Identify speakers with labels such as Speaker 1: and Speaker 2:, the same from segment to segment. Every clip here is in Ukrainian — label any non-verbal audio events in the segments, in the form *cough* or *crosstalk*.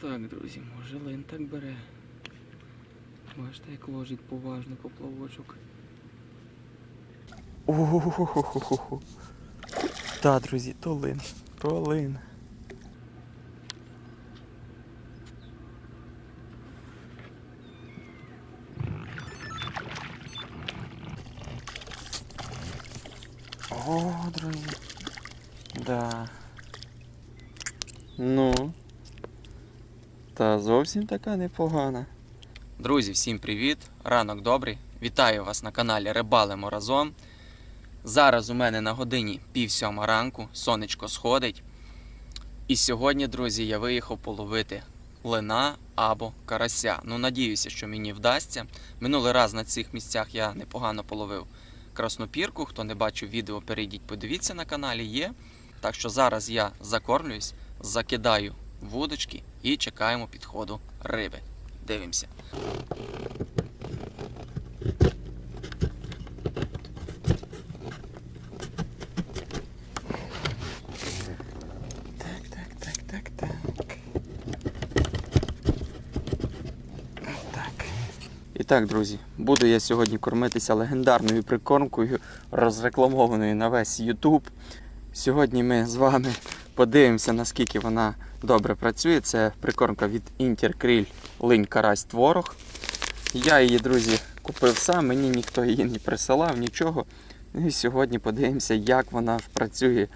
Speaker 1: Так, друзі, може лин так бере. Бачите, як ложить поважно поплавочок. Охо-хо-хо-хо-хо. Так, друзі, то лин. То лин. О, друзі. Да. Ну. Зовсім така непогана. Друзі, всім привіт! Ранок добрий. Вітаю вас на каналі Рибалимо разом. Зараз у мене на годині пів сьома ранку, сонечко сходить. І сьогодні, друзі, я виїхав половити лина або карася. Ну, надіюся, що мені вдасться. Минулий раз на цих місцях я непогано половив краснопірку. Хто не бачив відео, перейдіть, подивіться на каналі є. Так що зараз я закормлююсь, закидаю вудочки і чекаємо підходу риби. Дивимося. Так, так, так, так, так. Так. І так, друзі, буду я сьогодні кормитися легендарною прикормкою, розрекламованою на весь YouTube. Сьогодні ми з вами подивимося, наскільки вона добре працює. Це прикормка від Interkrill Линь Карась Творог. Я її, друзі, купив сам, мені ніхто її не присилав, нічого. Ну І сьогодні подивимося, як вона ж працює,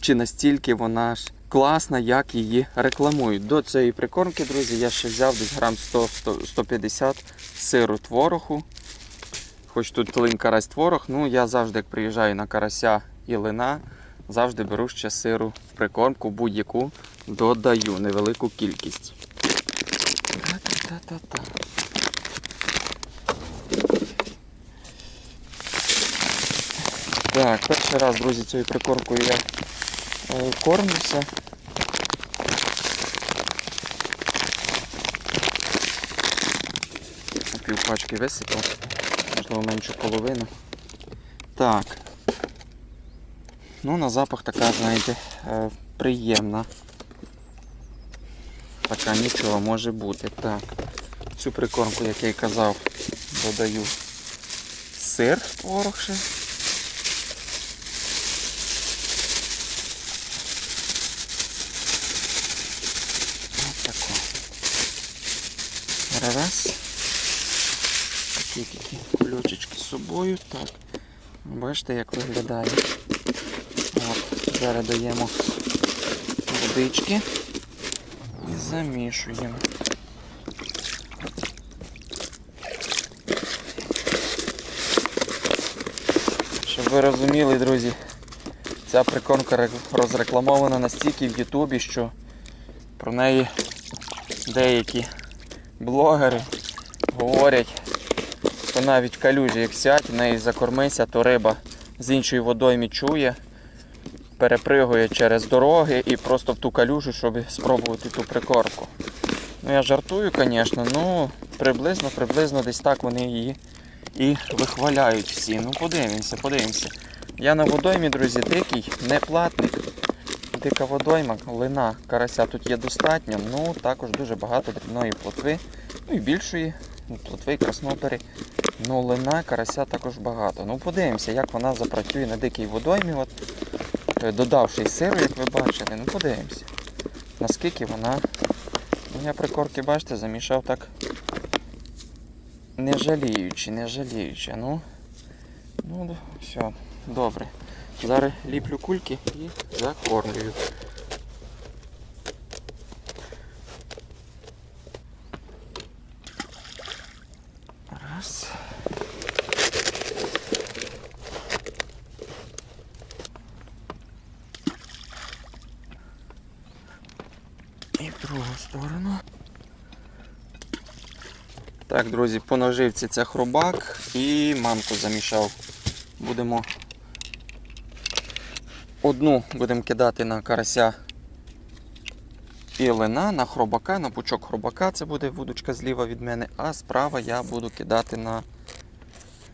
Speaker 1: чи настільки вона ж класна, як її рекламують. До цієї прикормки, друзі, я ще взяв десь грам 100-150 сиру творогу. Хоч тут линь карась творог, ну я завжди, як приїжджаю на карася і лина, завжди беру ще сиру в прикормку, будь-яку додаю невелику кількість. Та-та-та-та-та. Так, перший раз, друзі, цією прикормкою я е, кормлюся. Пів пачки висипав, можливо меншу половину. Так. Ну, на запах така, знаєте, е, приємна. Така нічого може бути. Так. Цю прикормку, як я й казав, додаю сир творог ще. Раз. Такі такі кульочечки з собою. Так. Бачите, як виглядає. От, зараз даємо водички і замішуємо. Щоб ви розуміли, друзі, ця прикормка розрекламована настільки в Ютубі, що про неї деякі блогери говорять, що навіть в калюжі, як сядь, в неї закормися, то риба з іншої водоймі чує, перепригує через дороги і просто в ту калюжу, щоб спробувати ту прикормку. Ну я жартую, звісно, ну приблизно, приблизно десь так вони її і вихваляють всі. Ну подивимося, подивимося. Я на водоймі, друзі, дикий, не платник. Дика водойма, лина, карася тут є достатньо, ну також дуже багато дрібної плотви, ну і більшої ну, плотви краснопери. Ну, лина, карася також багато. Ну подивимося, як вона запрацює на дикій водоймі. От, додавши сиру, як ви бачили. ну подивимося, наскільки вона. Ну, я прикорки, бачите, замішав так не жаліючи, не жаліючи. Ну, ну все, добре. Зараз ліплю кульки і закормлюю. Раз. І в другу сторону. Так, друзі, по наживці це хробак і манку замішав. Будемо одну будемо кидати на карася і лина, на хробака, на пучок хробака, це буде вудочка зліва від мене, а справа я буду кидати на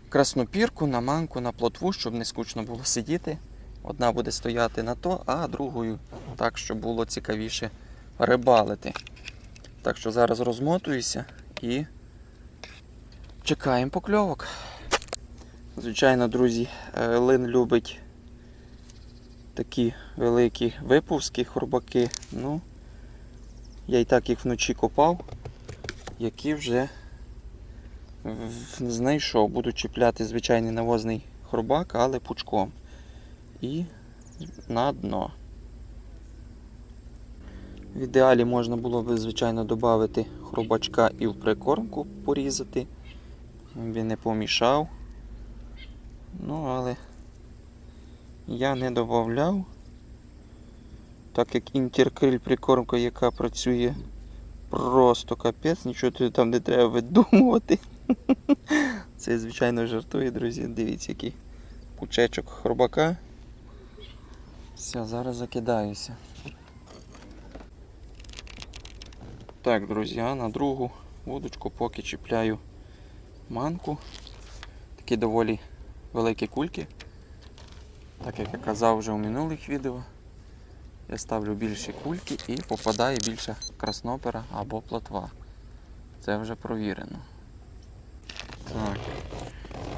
Speaker 1: краснопірку, на манку, на плотву, щоб не скучно було сидіти. Одна буде стояти на то, а другою так, щоб було цікавіше рибалити. Так що зараз розмотуюся і чекаємо покльовок. Звичайно, друзі, е, лин любить такі великі випуски, хробаки. Ну, я і так їх вночі копав, які вже знайшов. Буду чіпляти звичайний навозний хробак, але пучком. І на дно. В ідеалі можна було б, звичайно, додати хробачка і в прикормку порізати. Він не помішав. Ну, але я не додавав. Так як інтеркриль прикормка, яка працює просто капець, нічого тобі там не треба видумувати. *laughs* Це, звичайно, жартує, друзі. Дивіться, який пучечок хробака. Все, зараз закидаюся. Так, друзі, на другу вудочку поки чіпляю манку. Такі доволі великі кульки. Так як я казав вже у минулих відео, я ставлю більші кульки і попадає більше краснопера або плотва. Це вже провірено. Так.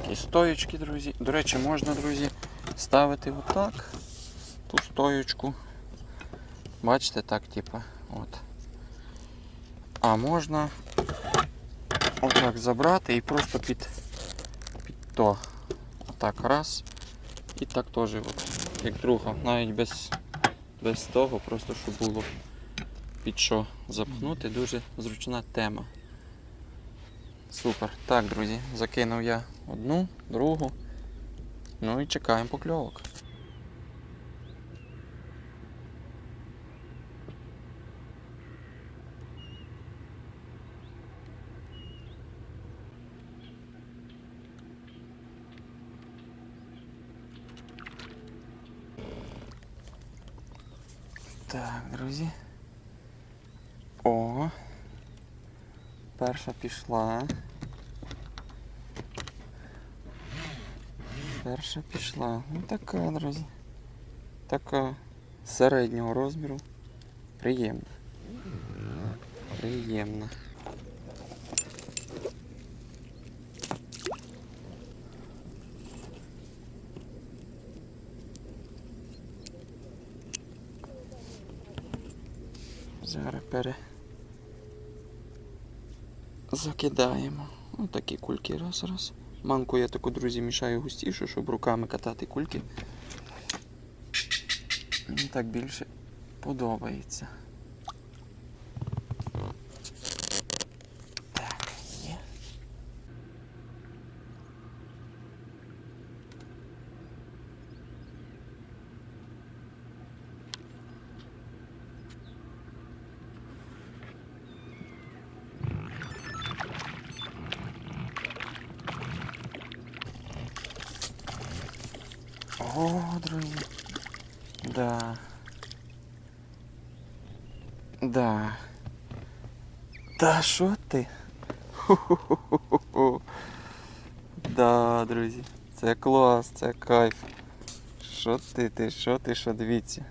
Speaker 1: Такі стоєчки, друзі. До речі, можна, друзі, ставити отак. Ту стоєчку. Бачите, так, типа, от. А можна отак забрати і просто під, під то. Отак раз. І так теж, от, як друга. Навіть без, без того, просто щоб було під що запхнути. Дуже зручна тема. Супер. Так, друзі, закинув я одну, другу. Ну і чекаємо покльовок. Так, друзі. О. Перша пішла. Перша пішла. Ну така, друзі. Така середнього розміру. Приємна. Приємна. Зараз пере закидаємо. Отакі кульки раз раз. Манку я таку, друзі, мішаю густішу, щоб руками катати кульки. Мені так більше подобається. Так, є. О, друзі. Да. Да. Та що ти? Ху-ху-ху-ху-ху. Да, друзі. Це клас, це кайф. Що ти, ти, що ти, що дивіться?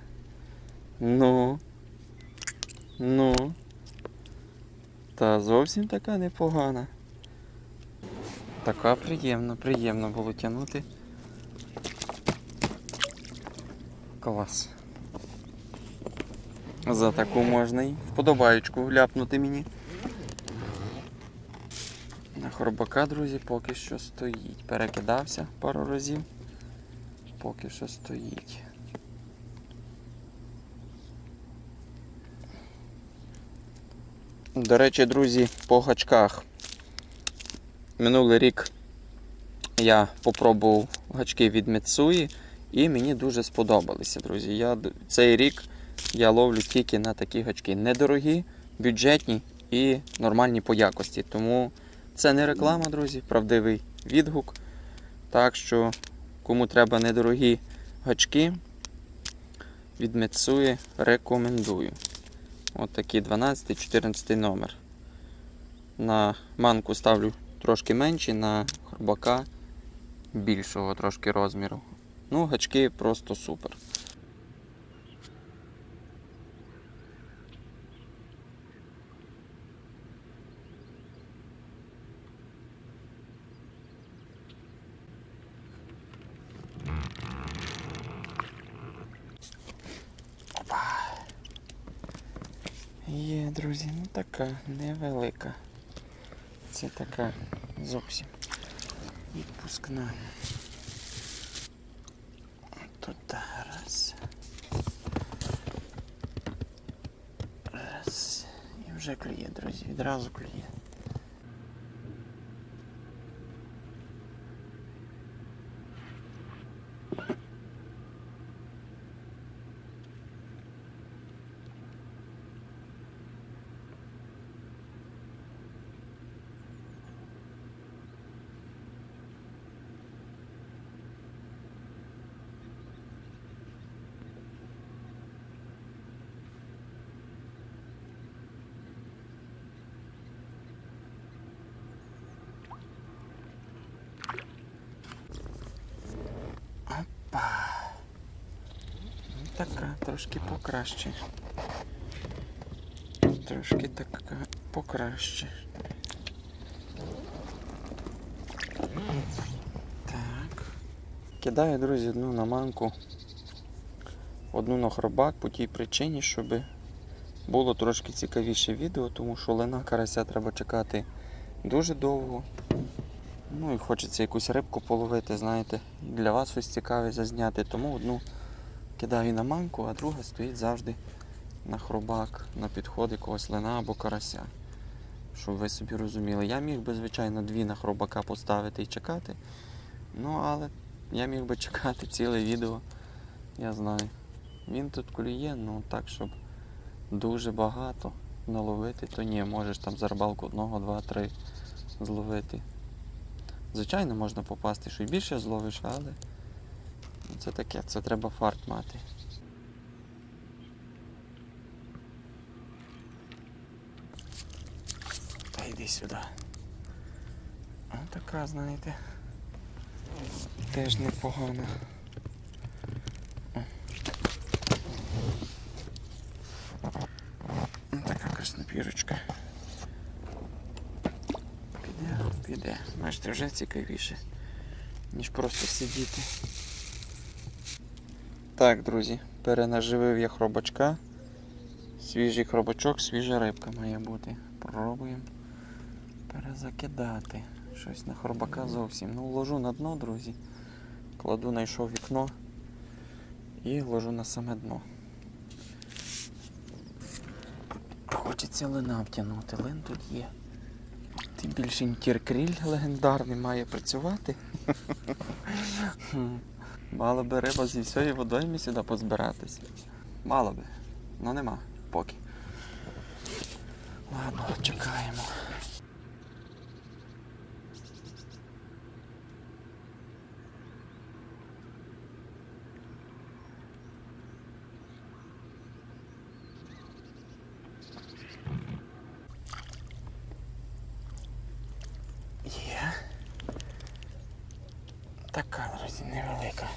Speaker 1: Ну. Ну. Та зовсім така непогана. Така приємна, приємно було тягнути. Клас. За таку можна й вподобаючку ляпнути мені. На хробака, друзі, поки що стоїть. Перекидався пару разів. Поки що стоїть. До речі, друзі, по гачках. Минулий рік я попробував гачки від Mitsui і мені дуже сподобалися, друзі. Я, цей рік я ловлю тільки на такі гачки. Недорогі, бюджетні і нормальні по якості. Тому це не реклама, друзі, правдивий відгук. Так що, кому треба недорогі гачки, від Mitsui рекомендую. От такі 12-14 номер. На манку ставлю трошки менші, на хробака більшого трошки розміру. Ну, гачки просто супер. Є, друзі, ну така невелика. Це така зовсім відпускна. Тут раз. Раз. І вже клює, друзі, відразу клює. Опа. Ну, така, трошки покраще. Трошки така покраще. Так. Кидаю, друзі, одну на манку. Одну на хробак по тій причині, щоб було трошки цікавіше відео, тому що лина карася треба чекати дуже довго. Ну і хочеться якусь рибку половити, знаєте, для вас щось цікаве зазняти. Тому одну кидаю на манку, а друга стоїть завжди на хробак, на підход якогось лина або карася. Щоб ви собі розуміли. Я міг би, звичайно, дві на хробака поставити і чекати. Ну, але я міг би чекати ціле відео. Я знаю. Він тут клює, ну так, щоб дуже багато наловити, то ні, можеш там за рибалку одного, два, три зловити. Звичайно, можна попасти, що й більше зловиш, але це таке, це треба фарт мати. Та йди сюди. А така, знаєте, теж непогана. Ну, Така краснопірочка. Піде, піде. Бачите, вже цікавіше, ніж просто сидіти. Так, друзі, перенаживив я хробачка. Свіжий хробачок, свіжа рибка має бути. Пробуємо перезакидати. Щось на хробака зовсім. Ну, ложу на дно, друзі. Кладу, знайшов вікно і ложу на саме дно. Хочеться лина втягнути. Лин тут є. Тим більше інтіркріль легендарний має працювати. *laughs* Хм. Мала би риба зі всієї водойми сюди позбиратися. Мало би. Ну нема поки. Ладно, чекаємо. Є. Така, друзі, невелика.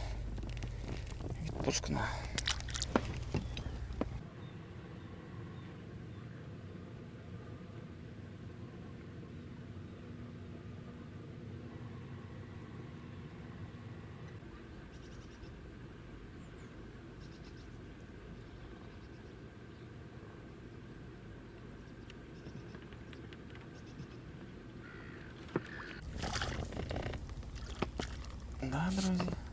Speaker 1: Відпускна. Да, друзі.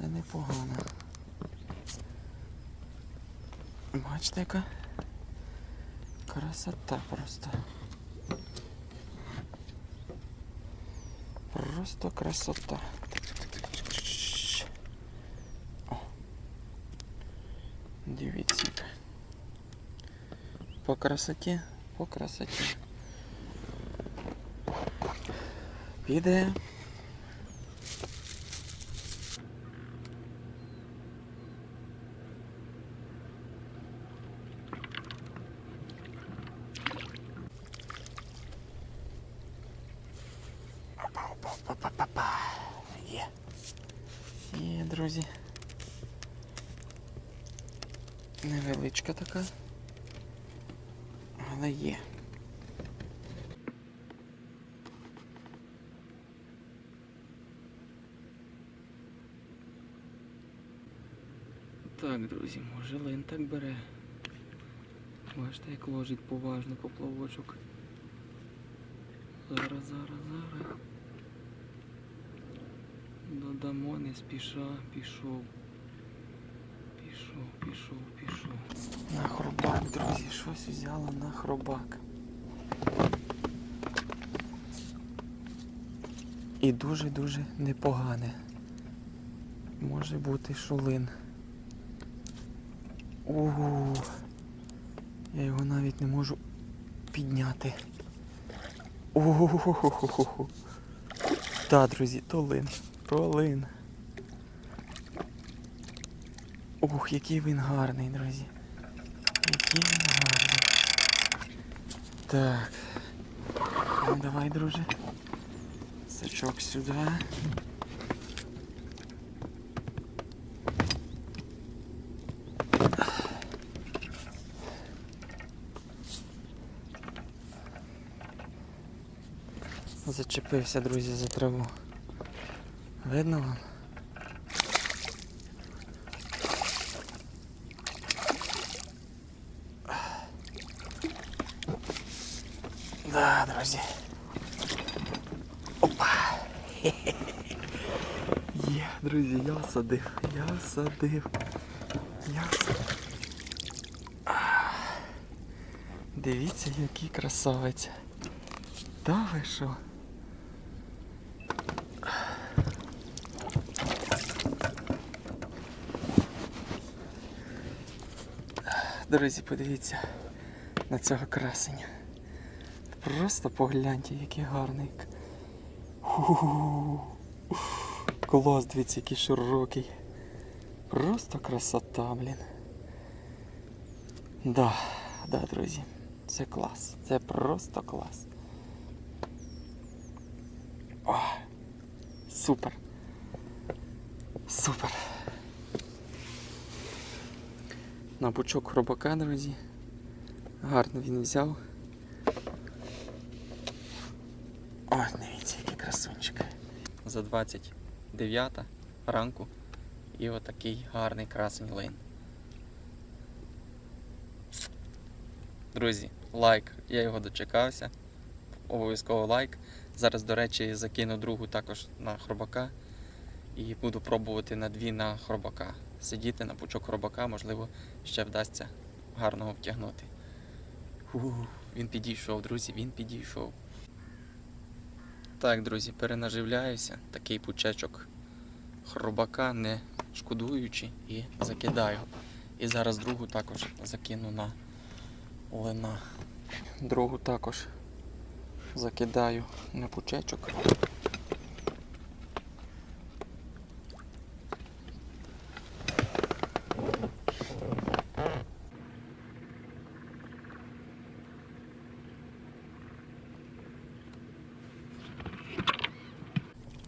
Speaker 1: Це непогано. Бачите, яка красота просто. Просто красота. О. Дивіться. По красоті, по красоті. Піде. Опа-опа-опа-па-па. Є. Є, друзі. Невеличка така. Але є. Так, друзі, може лин так бере. Бачите, як ложить поважно поплавочок. Зараз, зараз, зараз. Додамо, не спіша, пішов. Пішов, пішов, пішов. На хробак, друзі, щось взяло на хробак. І дуже-дуже непогане. Може бути шулин. Ого. Я його навіть не можу підняти. Ого. Так, друзі, то лин. То лин. Ух, який він гарний, друзі. Який він гарний. Так. Ну давай, друже. Сачок сюди. Зачепився, друзі, за траву. Видно вам? Да, друзі. Опа. *laughs* Є, друзі, я садив. Я садив. Я садив. Дивіться, який красавець. Та ви що? Друзі, подивіться на цього красення. Просто погляньте, який гарний. Клас, дивіться, який широкий. Просто красота, блін. Да, да, друзі. Це клас. Це просто клас. О, супер. Супер. На бучок хробака, друзі. Гарно він взяв. Ой, дивіться, який красунчик. За 29 ранку і отакий гарний красень лин. Друзі, лайк, я його дочекався. Обов'язково лайк. Зараз, до речі, закину другу також на хробака і буду пробувати на дві на хробака. Сидіти на пучок хробака, можливо, ще вдасться гарного втягнути. Фу, він підійшов, друзі, він підійшов. Так, друзі, перенаживляюся. Такий пучечок хробака, не шкодуючи, і закидаю. І зараз другу також закину на лина. Другу також закидаю на пучечок.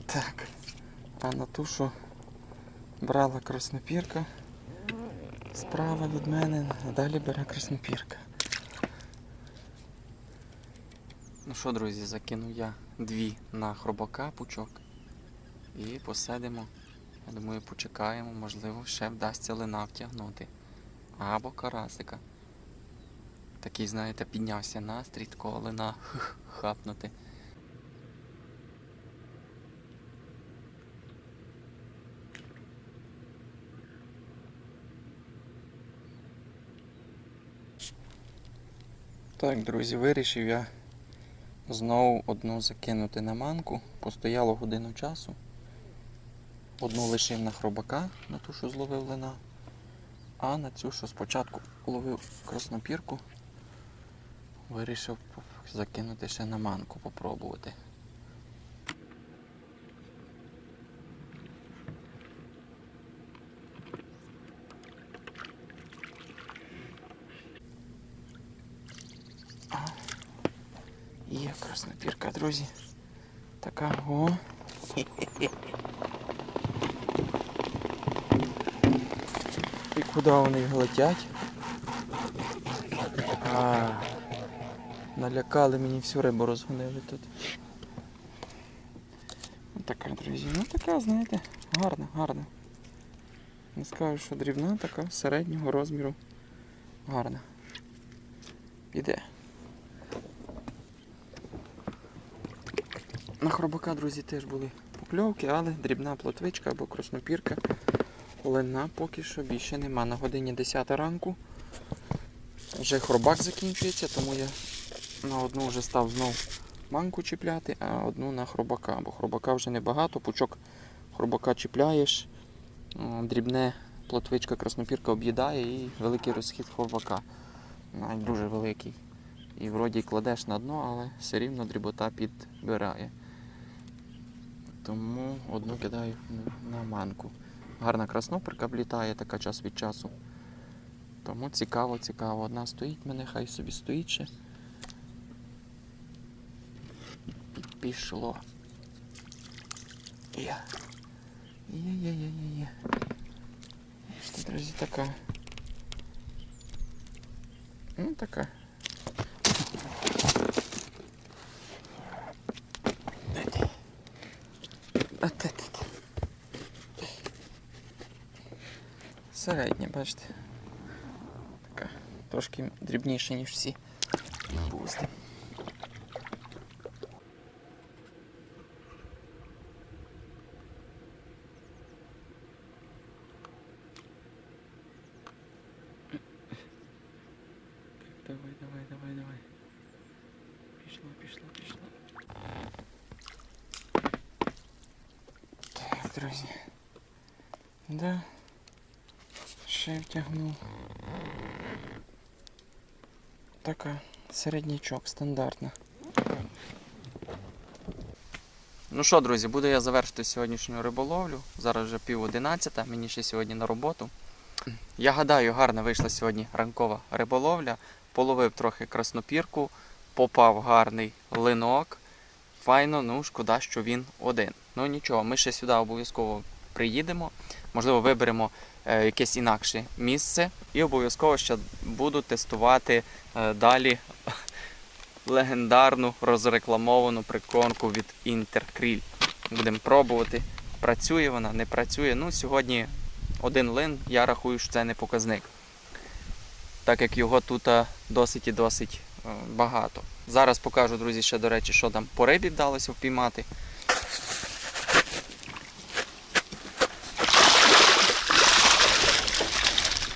Speaker 1: Так, а на ту, що брала краснопірка справа від мене, а далі бере краснопірка. Ну що, друзі, закинув я дві на хробака пучок і посадимо. Я думаю, почекаємо, можливо, ще вдасться лина втягнути. Або карасика. Такий, знаєте, піднявся настрій, такого лина *laughs* хапнути. Так, друзі, вирішив я знову одну закинути на манку. Постояло годину часу. Одну лишив на хробака, на ту, що зловив лина, а на цю, що спочатку ловив краснопірку, вирішив закинути ще на манку, попробувати. Є краснопірка, друзі. Така о. І куди вони летять? А, налякали мені всю рибу розгонили тут. Ось така, друзі. Ну така, знаєте, гарна, гарна. Не скажу, що дрібна, така середнього розміру. Гарна. Іде. На хробака, друзі, теж були покльовки, але дрібна плотвичка або краснопірка. Лина поки що більше нема. На годині 10 ранку. Вже хробак закінчується, тому я на одну вже став знов манку чіпляти, а одну на хробака. Бо хробака вже небагато, пучок хробака чіпляєш, дрібне плотвичка краснопірка об'їдає і великий розхід хробака. Навіть дуже великий. І вроді кладеш на дно, але все рівно дрібота підбирає. Тому одну кидаю на манку. Гарна краснопірка влітає така час від часу. Тому цікаво, цікаво. Одна стоїть мене, хай собі стоїть ще. Пішло. Є. Є, є, є, є, є. Що, друзі, така. Ну, така. Середня, бачите. Така трошки дрібніша, ніж всі. Пусти. Давай, давай, давай, давай. Пішла, пішла, пішла. Так, друзі. Да. Ще втягнув. Така, середнячок, стандартна. Ну що, друзі, буду я завершити сьогоднішню риболовлю. Зараз вже пів одинадцята, мені ще сьогодні на роботу. Я гадаю, гарна вийшла сьогодні ранкова риболовля. Половив трохи краснопірку, попав гарний линок. Файно, ну шкода, що він один. Ну нічого, ми ще сюди обов'язково приїдемо. Можливо, виберемо якесь інакше місце і обов'язково ще буду тестувати е, далі *laughs* легендарну розрекламовану прикормку від Інтеркріль. Будемо пробувати. Працює вона, не працює. Ну, сьогодні один лин, я рахую, що це не показник. Так як його тут досить і досить е, багато. Зараз покажу, друзі, ще, до речі, що там по рибі вдалося впіймати.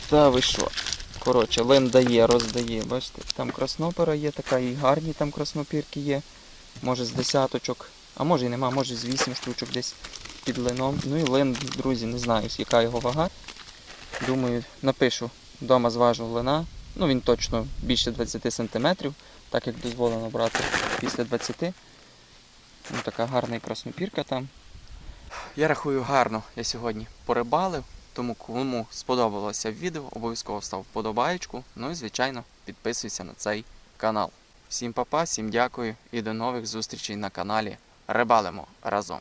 Speaker 1: Та ви що? Коротше, лин дає, роздає. Бачите, там краснопера є, така і гарні там краснопірки є. Може з десяточок, а може і нема, може з вісім штучок десь під лином. Ну і лин, друзі, не знаю, яка його вага. Думаю, напишу, вдома зважу лина. Ну він точно більше 20 см, так як дозволено брати після 20. Ну, така гарна і краснопірка там. Я рахую гарно, я сьогодні порибалив. Тому кому сподобалося відео, обов'язково став вподобаєчку. Ну і звичайно підписуйся на цей канал. Всім па-па, всім дякую і до нових зустрічей на каналі Рибалимо разом.